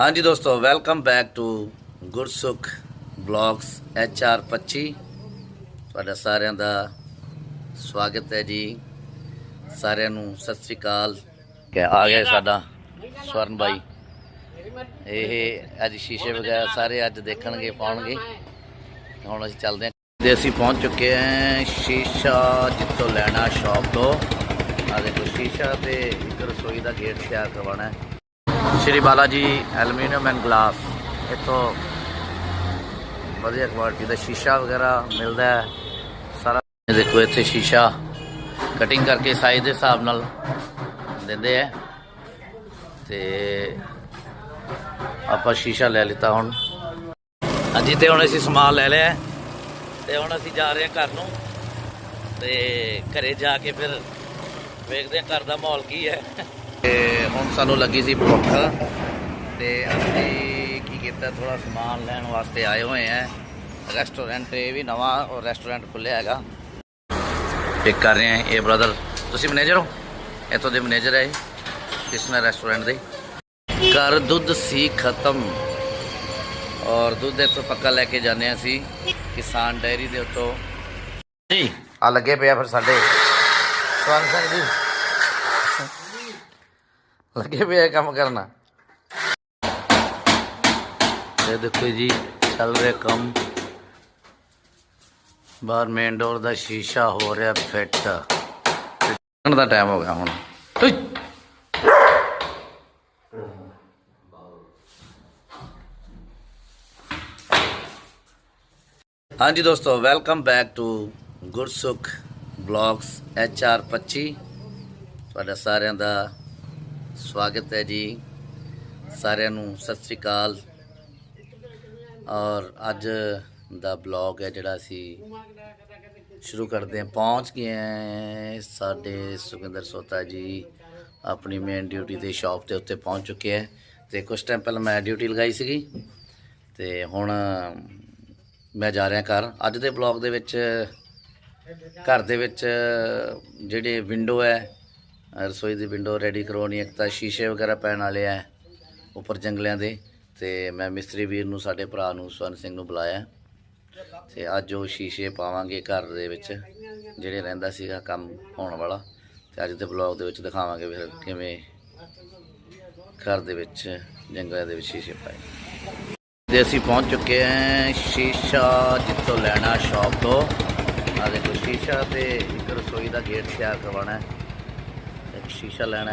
ਹਾਂਜੀ ਦੋਸਤੋ welcome back to Gursukh blogs R 25 ਤੁਹਾਡਾ ਸਾਰਿਆਂ ਦਾ ਸਵਾਗਤ ਹੈ ਜੀ। ਸਾਰਿਆਂ ਨੂੰ ਸਤਿ ਸ੍ਰੀ ਅਕਾਲ। ਕਿ ਆ ਗਿਆ ਸਾਡਾ ਸਵਰਨ ਬਾਈ। ਇਹ ਅੱਜ ਸ਼ੀਸ਼ੇ ਵਗੈਰਾ ਸਾਰੇ ਅੱਜ ਦੇਖਣਗੇ, ਪਾਉਣਗੇ। ਹੁਣ ਅਸੀਂ ਚੱਲਦੇ ਹਾਂ। ਤੇ ਅਸੀਂ ਪਹੁੰਚ ਚੁੱਕੇ ਹਾਂ ਸ਼ੀਸ਼ਾ ਜਿੱਥੋਂ ਲੈਣਾ ਸ਼ਾਪ ਤੋਂ। ਆ ਦੇਖੋ, ਸ਼ੀਸ਼ਾ ਤੇ ਇੱਕ ਰਸੋਈ ਦਾ ਗੇਟ ਤਿਆਰ ਕਰਵਾਉਣਾ ਹੈ। ਸ਼੍ਰੀ Bala ji aluminium and glass. ਇੱਥੋਂ ਵਧੀਆ ਕੁਆਲਿਟੀ ਦਾ ਸ਼ੀਸ਼ਾ ਵਗੈਰਾ ਮਿਲਦਾ ਹੈ। ਸਾਰਾ ਦੇਖੋ ਇੱਥੇ ਸ਼ੀਸ਼ਾ। ਕਟਿੰਗ ਕਰਕੇ ਸਾਈਜ਼ ਦੇ ਹਿਸਾਬ ਨਾਲ ਦਿੰਦੇ ਆ ਤੇ ਆਪਾਂ ਸ਼ੀਸ਼ਾ ਲੈ ਲਿੱਤਾ ਹੁਣ। ਹਾਂਜੀ, ਤੇ ਹੁਣ ਅਸੀਂ ਸਮਾਨ ਲੈ ਲਿਆ ਹੈ। ਤੇ ਹੁਣ ਅਸੀਂ ਜਾ ਰਹੇ ਹਾਂ ਘਰ ਨੂੰ। ਤੇ ਘਰੇ ਜਾ ਕੇ ਫਿਰ ਵੇਖਦੇ ਹਾਂ ਘਰ ਦਾ ਮਾਹੌਲ ਕੀ ਹੈ। ਤੇ ਹੁਣ ਸਾਨੂੰ ਲੱਗੀ ਸੀ ਭੁੱਖ ਤੇ ਅਸੀਂ ਕੀ ਕੀਤਾ ਥੋੜਾ ਸਮਾਨ ਲੈਣ ਵਾਸਤੇ ਆਏ ਹੋਏ ਆ। ਰੈਸਟੋਰੈਂਟ ਇਹ ਵੀ ਨਵਾਂ ਔਰ ਰੈਸਟੋਰੈਂਟ ਖੁੱਲਿਆ ਹੈਗਾ। ਪਿਕ ਕਰ ਰਹੇ ਆ ਇਹ ਬ੍ਰਦਰ ਤੁਸੀਂ ਮੈਨੇਜਰ ਹੋ? ਇੱਥੋਂ ਦੇ ਮੈਨੇਜਰ ਹੈ ਇਹ ਕ੍ਰਿਸ਼ਨਾ ਰੈਸਟੋਰੈਂਟ ਦੇ। ਘਰ ਦੁੱਧ ਸੀ ਖਤਮ। ਔਰ ਦੁੱਧ ਇੱਥੋਂ ਪੱਕਾ ਲੈ ਕੇ ਜਾਂਦੇ ਹਾਂ ਅਸੀਂ ਕਿਸਾਨ ਡਾਇਰੀ ਦੇ ਉੱਤੋਂ। ਜੀ। ਆ ਲੱਗੇ ਪਿਆ ਫਿਰ ਸਾਡੇ। ਸਵਾਨ ਸਿੰਘ ਜੀ। ਲੱਗੇ ਪਿਆ ਕੰਮ ਕਰਨਾ। ਇਹ ਦੇਖੋ ਜੀ, ਚੱਲ ਰਿਹਾ ਕੰਮ। ਬਾਹਰ ਮੇਨ ਡੋਰ ਦਾ ਸ਼ੀਸ਼ਾ ਹੋ ਰਿਹਾ ਫਿੱਟ। ਫਿੱਟਣ ਦਾ ਟਾਈਮ ਹੋ ਗਿਆ ਹੁਣ। ਹਾਂਜੀ ਦੋਸਤੋ welcome back to Gursukh blogs R 25 ਤੁਹਾਡਾ ਸਾਰਿਆਂ ਦਾ ਸਵਾਗਤ ਹੈ ਜੀ। ਸਾਰਿਆਂ ਨੂੰ ਸਤਿ ਸ੍ਰੀ ਅਕਾਲ। ਔਰ ਅੱਜ ਦਾ ਬਲੌਗ ਹੈ ਜਿਹੜਾ ਅਸੀਂ ਸ਼ੁਰੂ ਕਰਦੇ ਹਾਂ। ਪਹੁੰਚ ਗਏ ਹਾਂ ਸਾਡੇ ਸੁਖਿੰਦਰ ਸੋਤਾ ਜੀ ਆਪਣੀ ਮੇਨ ਡਿਊਟੀ ਤੇ ਸ਼ਾਪ ਦੇ ਉੱਤੇ ਪਹੁੰਚ ਚੁੱਕੇ ਹੈ ਤੇ ਕੁਝ ਟਾਈਮ ਪਹਿਲਾਂ ਮੈਂ ਡਿਊਟੀ ਲਗਾਈ ਸੀਗੀ ਤੇ ਹੁਣ ਮੈਂ ਜਾ ਰਿਹਾ ਘਰ। ਅੱਜ ਦੇ ਬਲੌਗ ਦੇ ਵਿੱਚ ਘਰ ਦੇ ਵਿੱਚ ਜਿਹੜੇ ਵਿੰਡੋ ਹੈ ਰਸੋਈ ਦੀ ਵਿੰਡੋ ਰੈਡੀ ਕਰਵਾਉਣੀ ਇੱਕ ਤਾਂ ਸ਼ੀਸ਼ੇ ਵਗੈਰਾ ਪੈਣ ਵਾਲੇ ਆ ਉੱਪਰ ਜੰਗਲਿਆਂ ਦੇ ਤੇ ਮੈਂ ਮਿਸਤਰੀ ਵੀਰ ਨੂੰ, ਸਾਡੇ ਭਰਾ ਨੂੰ, ਸਵਰਨ ਸਿੰਘ ਨੂੰ ਬੁਲਾਇਆ। ਤੇ ਅੱਜ ਉਹ ਸ਼ੀਸ਼ੇ ਪਾਵਾਂਗੇ ਘਰ ਦੇ ਵਿੱਚ, ਜਿਹੜੇ ਰਹਿੰਦਾ ਸੀਗਾ ਕੰਮ ਹੋਣ ਵਾਲਾ। ਤੇ ਅੱਜ ਦੇ ਬਲੌਗ ਦੇ ਵਿੱਚ ਦਿਖਾਵਾਂਗੇ ਫਿਰ ਕਿਵੇਂ ਘਰ ਦੇ ਵਿੱਚ, ਜੰਗਲਾਂ ਦੇ ਵਿੱਚ ਸ਼ੀਸ਼ੇ ਪਾਏ। ਤੇ ਅਸੀਂ ਪਹੁੰਚ ਚੁੱਕੇ ਹਾਂ ਸ਼ੀਸ਼ਾ ਜਿੱਥੋਂ ਲੈਣਾ ਸ਼ਾਪ ਤੋਂ। ਆ ਦੇਖੋ, ਸ਼ੀਸ਼ਾ ਤੇ ਇੱਕ ਰਸੋਈ ਦਾ ਗੇਟ ਤਿਆਰ ਕਰਵਾਉਣਾ ਹੈ। ਸ਼ੀਸ਼ਾ ਲੈਣਾ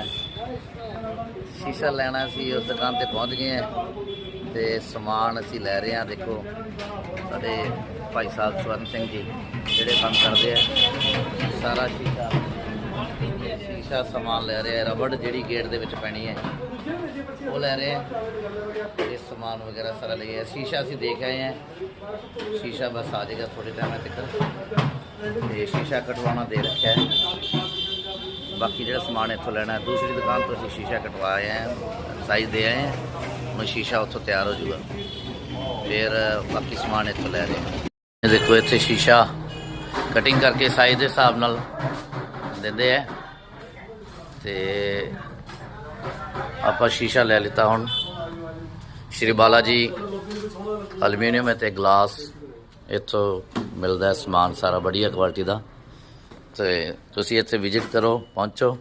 ਸ਼ੀਸ਼ਾ ਲੈਣਾ ਸੀ ਉਸ ਦੁਕਾਨ ਤੇ ਪਹੁੰਚ ਗਏ ਹਾਂ ਤੇ ਸਮਾਨ ਅਸੀਂ ਲੈ ਰਹੇ ਹਾਂ। ਦੇਖੋ, ਸਾਡੇ ਭਾਈ ਸਾਹਿਬ ਸਵਰਨ ਸਿੰਘ ਜੀ ਜਿਹੜੇ ਕੰਮ ਕਰਦੇ ਆ, ਸਾਰਾ ਸ਼ੀਸ਼ਾ ਸ਼ੀਸ਼ਾ ਸਮਾਨ ਲੈ ਰਹੇ ਆ। ਰਬੜ ਜਿਹੜੀ ਗੇਟ ਦੇ ਵਿੱਚ ਪੈਣੀ ਹੈ, ਉਹ ਲੈ ਰਹੇ ਆ। ਇਹ ਸਮਾਨ ਵਗੈਰਾ ਸਾਰਾ ਲੈ ਆ ਸ਼ੀਸ਼ਾ ਅਸੀਂ ਦੇਖ ਆਏ ਆ ਸ਼ੀਸ਼ਾ ਬਸ ਆ ਜਾਏਗਾ ਥੋੜੇ ਟਾਈਮ ਤੱਕ। ਤੇ ਸ਼ੀਸ਼ਾ ਕਟਵਾਉਣਾ ਦੇ ਰੱਖਿਆ ਹੈ। ਬਾਕੀ ਜਿਹੜਾ ਸਮਾਨ ਇੱਥੋਂ ਲੈਣਾ ਹੈ ਦੂਸਰੀ ਦੁਕਾਨ ਤੋਂ ਅਸੀਂ ਸ਼ੀਸ਼ਾ ਕਟਵਾ ਆਏ ਆ ਸਾਈਜ਼ ਦੇ ਆਏ ਆ, ਹੁਣ ਸ਼ੀਸ਼ਾ ਉੱਥੋਂ ਤਿਆਰ ਹੋ ਜਾਊਗਾ। ਫਿਰ ਬਾਕੀ ਸਮਾਨ ਇੱਥੋਂ ਲੈ ਰਹੇ ਹਾਂ ਦੇਖੋ ਇੱਥੇ ਸ਼ੀਸ਼ਾ ਕਟਿੰਗ ਕਰਕੇ ਸਾਈਜ਼ ਦੇ ਹਿਸਾਬ ਨਾਲ ਦਿੰਦੇ ਆ। ਤੇ ਆਪਾਂ ਸ਼ੀਸ਼ਾ ਲੈ ਲਿੱਤਾ ਹੁਣ। ਸ਼੍ਰੀ ਬਾਲਾ ਜੀ ਅਲਮੀਨੀਅਮ ਅਤੇ ਗਲਾਸ, ਇੱਥੋਂ ਮਿਲਦਾ ਸਮਾਨ ਸਾਰਾ, ਵਧੀਆ ਕੁਆਲਿਟੀ ਦਾ। ਤੇ ਤੁਸੀਂ ਇੱਥੇ ਵਿਜ਼ਿਟ ਕਰੋ, ਪਹੁੰਚੋ।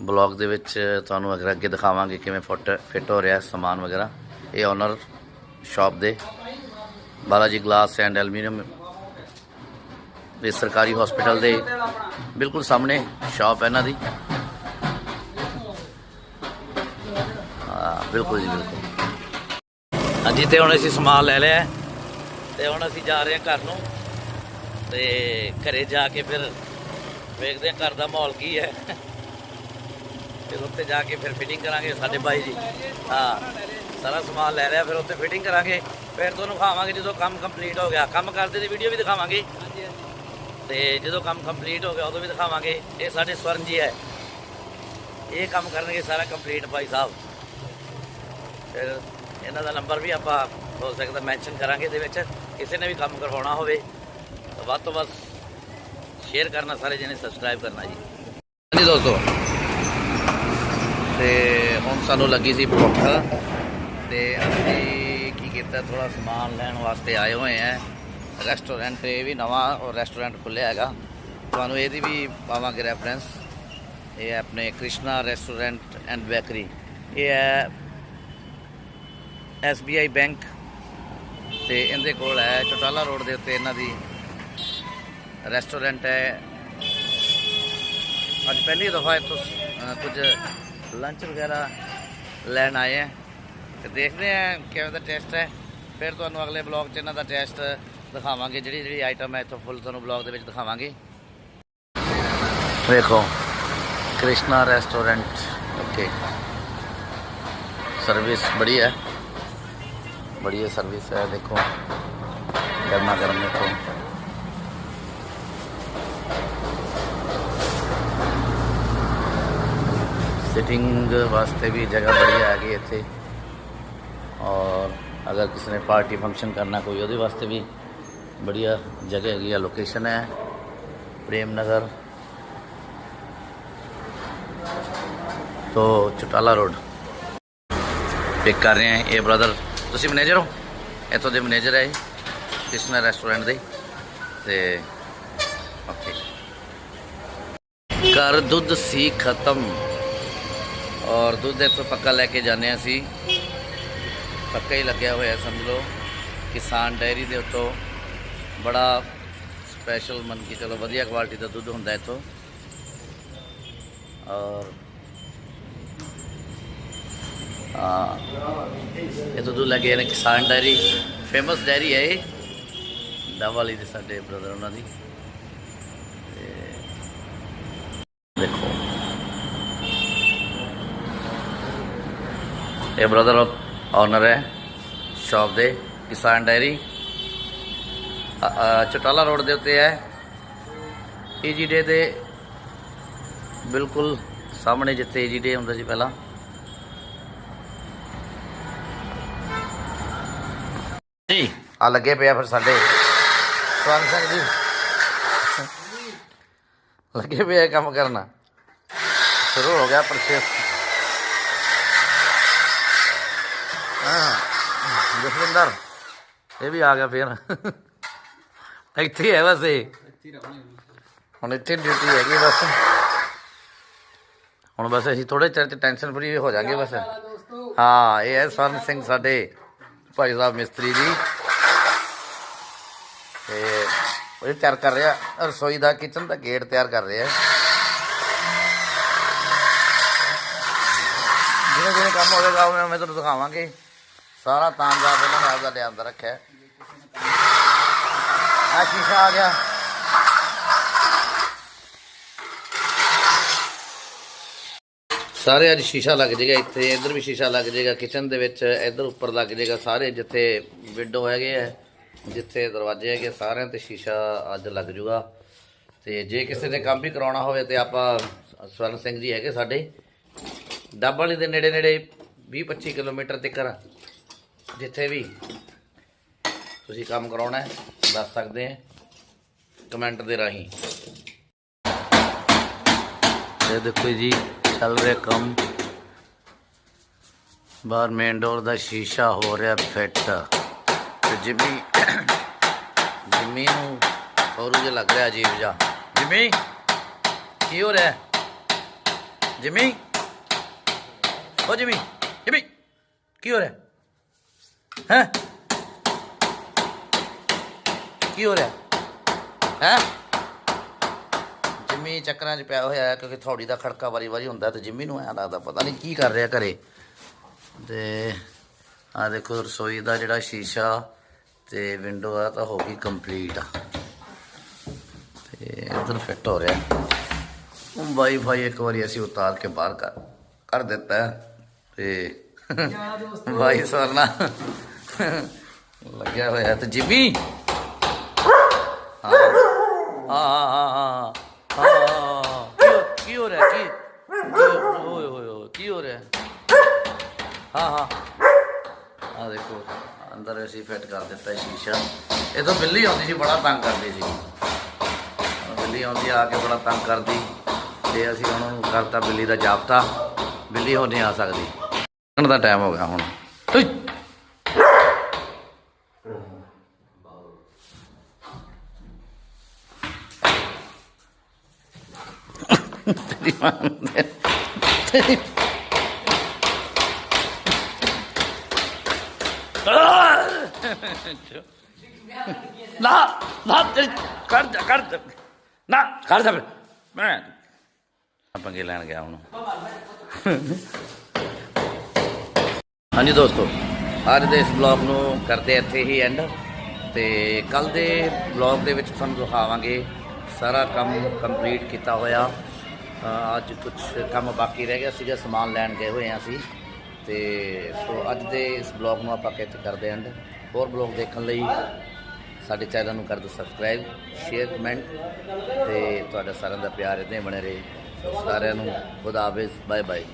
ਬਲੌਗ ਦੇ ਵਿੱਚ ਤੁਹਾਨੂੰ ਅਗਰ ਅੱਗੇ ਦਿਖਾਵਾਂਗੇ ਕਿਵੇਂ ਫੁੱਟ ਫਿੱਟ ਹੋ ਰਿਹਾ ਸਮਾਨ ਵਗੈਰਾ, ਇਹ ਓਨਰ ਸ਼ਾਪ ਦੇ। Bala ji glass and aluminium ਇਹ ਸਰਕਾਰੀ ਹਸਪੀਟਲ ਦੇ ਬਿਲਕੁਲ ਸਾਹਮਣੇ ਸ਼ਾਪ ਹੈ ਇਹਨਾਂ ਦੀ। ਹਾਂ, ਬਿਲਕੁਲ ਜੀ, ਬਿਲਕੁਲ। ਹਾਂਜੀ, ਤੇ ਹੁਣ ਅਸੀਂ ਸਮਾਨ ਲੈ ਲਿਆ ਹੈ। ਤੇ ਹੁਣ ਅਸੀਂ ਜਾ ਰਹੇ ਹਾਂ ਘਰ ਨੂੰ। ਤੇ ਘਰੇ ਜਾ ਕੇ ਫਿਰ ਵੇਖਦੇ ਹਾਂ ਘਰ ਦਾ ਮਾਹੌਲ ਕੀ ਹੈ। ਫਿਰ ਉੱਥੇ ਜਾ ਕੇ ਫਿਰ ਫਿਟਿੰਗ ਕਰਾਂਗੇ ਸਾਡੇ ਬਾਈ ਜੀ। ਹਾਂ, ਸਾਰਾ ਸਮਾਨ ਲੈ ਰਿਹਾ ਫਿਰ ਉੱਥੇ ਫਿਟਿੰਗ ਕਰਾਂਗੇ। ਫਿਰ ਤੁਹਾਨੂੰ ਖਾਵਾਂਗੇ ਜਦੋਂ ਕੰਮ ਕੰਪਲੀਟ ਹੋ ਗਿਆ। ਕੰਮ ਕਰਦੇ ਦੀ ਵੀਡੀਓ ਵੀ ਦਿਖਾਵਾਂਗੇ। ਤੇ ਜਦੋਂ ਕੰਮ ਕੰਪਲੀਟ ਹੋ ਗਿਆ, ਉਦੋਂ ਵੀ ਦਿਖਾਵਾਂਗੇ। ਇਹ ਸਾਡੇ ਸਵਰਨ ਜੀ ਹੈ। ਇਹ ਕੰਮ ਕਰਨਗੇ ਸਾਰਾ ਕੰਪਲੀਟ ਭਾਈ ਸਾਹਿਬ। ਫਿਰ ਇਹਨਾਂ ਦਾ ਨੰਬਰ ਵੀ ਆਪਾਂ ਹੋ ਸਕਦਾ ਮੈਂਸ਼ਨ ਕਰਾਂਗੇ ਇਹਦੇ ਵਿੱਚ। ਕਿਸੇ ਨੇ ਵੀ ਕੰਮ ਕਰਵਾਉਣਾ ਹੋਵੇ। ਵੱਧ ਤੋਂ ਵੱਧ ਸ਼ੇਅਰ ਕਰਨਾ ਸਾਰੇ ਜਣੇ ਸਬਸਕ੍ਰਾਈਬ ਕਰਨਾ ਜੀ ਹਾਂਜੀ ਦੋਸਤੋ ਤੇ ਹੁਣ ਸਾਨੂੰ ਲੱਗੀ ਸੀ ਭੁੱਖ ਤੇ ਅਸੀਂ ਕੀ ਕੀਤਾ ਥੋੜਾ ਸਮਾਨ ਲੈਣ ਵਾਸਤੇ ਆਏ ਹੋਏ ਆ ਰੈਸਟੋਰੈਂਟ ਇਹ ਵੀ ਨਵਾਂ ਰੈਸਟੋਰੈਂਟ ਖੁੱਲਿਆ ਹੈਗਾ ਤੁਹਾਨੂੰ ਇਹਦੀ ਵੀ ਪਾਵਾਂਗੇ ਰੈਫਰੈਂਸ ਇਹ ਹੈ ਆਪਣੇ ਕ੍ਰਿਸ਼ਨਾ ਰੈਸਟੋਰੈਂਟ ਐਂਡ ਬੇਕਰੀ ਇਹ ਹੈ SBI ਬੈਂਕ ਤੇ ਇਹਦੇ ਕੋਲ ਹੈ ਚਟਾਲਾ ਰੋਡ ਦੇ ਉੱਤੇ ਇਹਨਾਂ ਦੀ ਰੈਸਟੋਰੈਂਟ ਹੈ। ਅੱਜ ਪਹਿਲੀ ਦਫਾ ਇੱਥੋਂ ਕੁਝ ਲੰਚ ਵਗੈਰਾ ਲੈਣ ਆਏ ਆ ਤੇ ਦੇਖਦੇ ਆ ਕਿਵੇਂ ਦਾ ਟੈਸਟ ਹੈ। ਫਿਰ ਤੁਹਾਨੂੰ ਅਗਲੇ ਬਲੌਗ 'ਚ ਇਹਨਾਂ ਦਾ ਟੈਸਟ ਦਿਖਾਵਾਂਗੇ, ਜਿਹੜੀ ਜਿਹੜੀ ਆਈਟਮ ਹੈ ਇੱਥੋਂ ਫੁੱਲ ਤੁਹਾਨੂੰ ਬਲੌਗ ਦੇ ਵਿੱਚ ਦਿਖਾਵਾਂਗੇ। ਵੇਖੋ, ਕ੍ਰਿਸ਼ਨਾ ਰੈਸਟੋਰੈਂਟ। ਓਕੇ ਸਰਵਿਸ ਬੜੀ ਹੈ। ਬੜੀ ਸਰਵਿਸ ਹੈ, ਦੇਖੋ। ਗਰਮਾ ਗਰਮ ਦੇਖੋ। सिटिंग वास्ते भी जगह बढ़िया हैगी ਇੱਥੇ ਔਰ ਅਗਰ ਕਿਸੇ ਨੇ ਪਾਰਟੀ ਫੰਕਸ਼ਨ ਕਰਨਾ ਕੋਈ ਉਹਦੇ ਵਾਸਤੇ ਵੀ बढ़िया जगह हैगी है लोकेशन है प्रेम नगर तो चौटाला रोड ਪਿਕ ਕਰ ਰਹੇ ਹਾਂ ਇਹ ਬ੍ਰਦਰ ਤੁਸੀਂ ਮੈਨੇਜਰ ਹੋ ਇੱਥੋਂ ਦੇ ਮੈਨੇਜਰ ਹੈ ਇਹ ਕ੍ਰਿਸ਼ਨਾ ਰੈਸਟੋਰੈਂਟ ਦੇ ਤੇ ਓਕੇ ਕਰ ਦੁੱਧ ਸੀ ਖਤਮ ਔਰ ਦੁੱਧ ਇੱਥੋਂ ਪੱਕਾ ਲੈ ਕੇ ਜਾਂਦੇ ਹਾਂ ਅਸੀਂ। ਪੱਕਾ ਹੀ ਲੱਗਿਆ ਹੋਇਆ, ਸਮਝ ਲਓ। ਕਿਸਾਨ ਡਾਇਰੀ ਦੇ ਉੱਤੋਂ ਬੜਾ ਸਪੈਸ਼ਲ ਮੰਨ ਕੇ ਚਲੋ ਵਧੀਆ ਕੁਆਲਿਟੀ ਦਾ ਦੁੱਧ ਹੁੰਦਾ ਇੱਥੋਂ। ਔਰ ਹਾਂ, ਇਹ ਤੋਂ ਦੁੱਧ ਲੱਗੇ ਨੇ ਕਿਸਾਨ ਡਾਇਰੀ ਫੇਮਸ ਡਾਇਰੀ ਹੈ ਇਹ। ਦਾਵਾਲੀ ਦੇ ਸਾਡੇ ਬ੍ਰਦਰ ਉਹਨਾਂ ਦੀ ਤੇ ਦੇਖੋ ਇਹ ਬ੍ਰਦਰ ਓਨਰ ਹੈ ਸ਼ਾਪ ਦੇ, ਕਿਸਾਨ ਡਾਇਰੀ ਚਟਾਲਾ ਰੋਡ ਦੇ ਉੱਤੇ ਹੈ। ਈਜੀ ਡੇ ਦੇ ਬਿਲਕੁਲ ਸਾਹਮਣੇ ਜਿੱਥੇ ਈਜੀ ਡੇ ਹੁੰਦਾ ਸੀ ਪਹਿਲਾਂ। ਜੀ, ਆ ਲੱਗੇ ਪਿਆ ਫਿਰ ਸਾਡੇ। ਸਵਰਨ ਸਿੰਘ ਜੀ। ਲੱਗੇ ਪਿਆ ਕੰਮ ਕਰਨਾ। ਸ਼ੁਰੂ ਹੋ ਗਿਆ ਪ੍ਰੋਸੈਸ ਹਾਂ ਜਸਵਿੰਦਰ ਇਹ ਵੀ ਆ ਗਿਆ ਫਿਰ। ਇੱਥੇ ਹੈ ਬਸ ਇਹ। ਹੁਣ ਇੱਥੇ ਡਿਊਟੀ ਹੈਗੀ ਬਸ। ਹੁਣ ਬਸ ਅਸੀਂ ਥੋੜੇ ਚਿਰ ਚ ਟੈਨਸ਼ਨ ਫਰੀ ਹੋ ਜਾਾਂਗੇ ਬਸ। ਹਾਂ, ਇਹ ਹੈ ਸਰਨ ਸਿੰਘ ਸਾਡੇ ਭਾਈ ਸਾਹਿਬ ਮਿਸਤਰੀ ਜੀ। ਤੇ ਉਹ ਤਿਆਰ ਕਰ ਰਿਹਾ, ਰਸੋਈ ਦਾ ਕਿਚਨ ਦਾ ਗੇਟ ਤਿਆਰ ਕਰ ਰਿਹਾ। ਜਿਵੇਂ ਜਿਵੇਂ ਕੰਮ ਹੋਵੇਗਾ ਉਵੇਂ ਉਵੇਂ ਤੁਹਾਨੂੰ ਦਿਖਾਵਾਂਗੇ। ਸਾਰਾ ਤਾਮਜ਼ਾਬ ਇਹਨਾਂ ਨੇ ਆਪਦਾ ਲਿਆਂਦਾ ਰੱਖਿਆ। ਆ ਸ਼ੀਸ਼ਾ ਆ ਗਿਆ? ਸਾਰੇ ਅੱਜ ਸ਼ੀਸ਼ਾ ਲੱਗ ਜਾਏਗਾ ਇੱਥੇ, ਇੱਧਰ ਵੀ ਸ਼ੀਸ਼ਾ ਲੱਗ ਜਾਏਗਾ ਕਿਚਨ ਦੇ ਵਿੱਚ ਇੱਧਰ ਉੱਪਰ ਲੱਗ ਜਾਏਗਾ ਸਾਰੇ, ਜਿੱਥੇ ਵਿੰਡੋ ਹੈਗੇ ਆ, ਜਿੱਥੇ ਦਰਵਾਜ਼ੇ ਹੈਗੇ ਸਾਰਿਆਂ ਤੇ ਸ਼ੀਸ਼ਾ ਅੱਜ ਲੱਗ ਜੂਗਾ। ਤੇ ਜੇ ਕਿਸੇ ਨੇ ਕੰਮ ਵੀ ਕਰਾਉਣਾ ਹੋਵੇ ਤੇ ਆਪਾਂ ਸਵਰਨ ਸਿੰਘ ਜੀ ਹੈਗੇ ਸਾਡੇ। ਡੱਬ ਵਾਲੀ ਦੇ ਨੇੜੇ ਨੇੜੇ 20 25 ਕਿਲੋਮੀਟਰ ਤੱਕ ਜਿੱਥੇ ਵੀ ਤੁਸੀਂ ਕੰਮ ਕਰਾਉਣਾ ਹੈ, ਦੱਸ ਸਕਦੇ ਹੈ ਕਮੈਂਟ ਦੇ ਰਾਹੀਂ। ਇਹ ਦੇਖੋ ਜੀ, ਚੱਲ ਰਿਹਾ ਕੰਮ। ਬਾਹਰ ਮੇਨ ਡੋਰ ਦਾ ਸ਼ੀਸ਼ਾ ਹੋ ਰਿਹਾ ਫਿੱਟ ਤੇ ਜਿਮੀ ਜਿਮੀ ਨੂੰ ਹੋਰ ਜਿਹਾ ਲੱਗ ਰਿਹਾ ਅਜੀਬ ਜਿਹਾ। ਜਿਮੀ, ਕੀ ਹੋ ਰਿਹਾ ਜਿਮੀ ਓ ਜਿਮੀ ਜਿਮੀ, ਕੀ ਹੋ ਰਿਹਾ ਹੈ? ਕੀ ਹੋ ਰਿਹਾ? ਹੈ? ਜਿੰਮੀ ਚੱਕਰਾਂ 'ਚ ਪਿਆ ਹੋਇਆ ਹੈ ਕਿਉਂਕਿ ਥੋੜੀ ਦਾ ਖੜਕਾ ਵਾਰੀ ਵਾਰੀ ਹੁੰਦਾ ਤੇ ਜਿੰਮੀ ਨੂੰ ਐਂ ਲੱਗਦਾ ਪਤਾ ਨਹੀਂ ਕੀ ਕਰ ਰਿਹਾ ਘਰੇ। ਤੇ ਆ ਦੇਖੋ ਰਸੋਈ ਦਾ ਜਿਹੜਾ ਸ਼ੀਸ਼ਾ ਤੇ ਵਿੰਡੋ ਆ, ਤਾਂ ਹੋ ਗਈ ਕੰਪਲੀਟ ਆ। ਤੇ ਇਧਰ ਫਿੱਟ ਹੋ ਰਿਹਾ। ਵਾਈਫਾਈ ਇੱਕ ਵਾਰੀ ਅਸੀਂ ਉਤਾਰ ਕੇ ਬਾਹਰ ਕਰ ਕਰ ਦਿੱਤਾ ਹੈ। ਤੇ ਭਾਈ ਸਰਨਾ ਲੱਗਿਆ ਹੋਇਆ ਤੇ ਜਿਮੀ। ਹਾਂ। ਹਾਂ ਹਾਂ ਕੀ ਹੋ- ਰਿਹਾ? ਕੀ ਓਏ ਹੋਏ ਹੋਏ ਕੀ ਹੋ ਰਿਹਾ? ਹਾਂ ਹਾਂ। ਆ ਦੇਖੋ, ਅੰਦਰ ਅਸੀਂ ਫਿੱਟ ਕਰ ਦਿੱਤਾ ਸ਼ੀਸ਼ਾ। ਇਹ ਤੋਂ ਬਿੱਲੀ ਆਉਂਦੀ ਸੀ, ਬੜਾ ਤੰਗ ਕਰਦੀ ਸੀ। ਬਿੱਲੀ ਆਉਂਦੀ, ਆ ਕੇ ਬੜਾ ਤੰਗ ਕਰਦੀ। ਤੇ ਅਸੀਂ ਉਹਨਾਂ ਨੂੰ ਕਰਤਾ ਬਿੱਲੀ ਦਾ ਜਾਬਤਾ। ਬਿੱਲੀ ਹੋ ਨਹੀਂ ਆ ਸਕਦੀ। ਹੁਣ ਦਾ ਟਾਈਮ ਹੋ ਗਿਆ ਹੁਣ। ਤੇਰੀ ਮਾਂ ਤੇਰੀ ਨਾ ਨਾ ਤੇਰੀ ਕਰ ਜਾ ਕਰ ਜਾ ਨਾ, ਕਰ ਜਾ ਮੈਂ ਪੰਗੇ ਲੈਣ ਗਿਆ ਹੁਣ? ਹਾਂਜੀ ਦੋਸਤੋ, ਅੱਜ ਦੇ ਇਸ ਬਲੌਗ ਨੂੰ ਕਰਦੇ ਇੱਥੇ ਹੀ ਐਂਡ ਤੇ ਕੱਲ ਦੇ ਬਲੌਗ ਦੇ ਵਿੱਚ ਤੁਹਾਨੂੰ ਦਿਖਾਵਾਂਗੇ ਸਾਰਾ ਕੰਮ ਕੰਪਲੀਟ ਕੀਤਾ ਹੋਇਆ। ਅੱਜ ਕੁਝ ਕੰਮ ਬਾਕੀ ਰਹਿ ਗਿਆ ਸੀਗਾ, ਸਮਾਨ ਲੈਣ ਗਏ ਹੋਏ ਹਾਂ ਅਸੀਂ। ਤੇ ਸੋ ਅੱਜ ਦੇ ਇਸ ਬਲੌਗ ਨੂੰ ਆਪਾਂ ਇੱਥੇ ਕਰਦੇ ਐਂਡ ਹੋਰ ਬਲੌਗ ਦੇਖਣ ਲਈ ਸਾਡੇ ਚੈਨਲ ਨੂੰ ਕਰ ਦਿਓ ਸਬਸਕ੍ਰਾਈਬ ਸ਼ੇਅਰ ਕਮੈਂਟ ਤੇ ਤੁਹਾਡਾ ਸਾਰਿਆਂ ਦਾ ਪਿਆਰ ਇਦਾਂ ਹੀ ਬਣੇ ਰਹੇ। ਸਾਰਿਆਂ ਨੂੰ ਖੁਦਾ ਹਾਫਿਜ਼ ਬਾਏ ਬਾਏ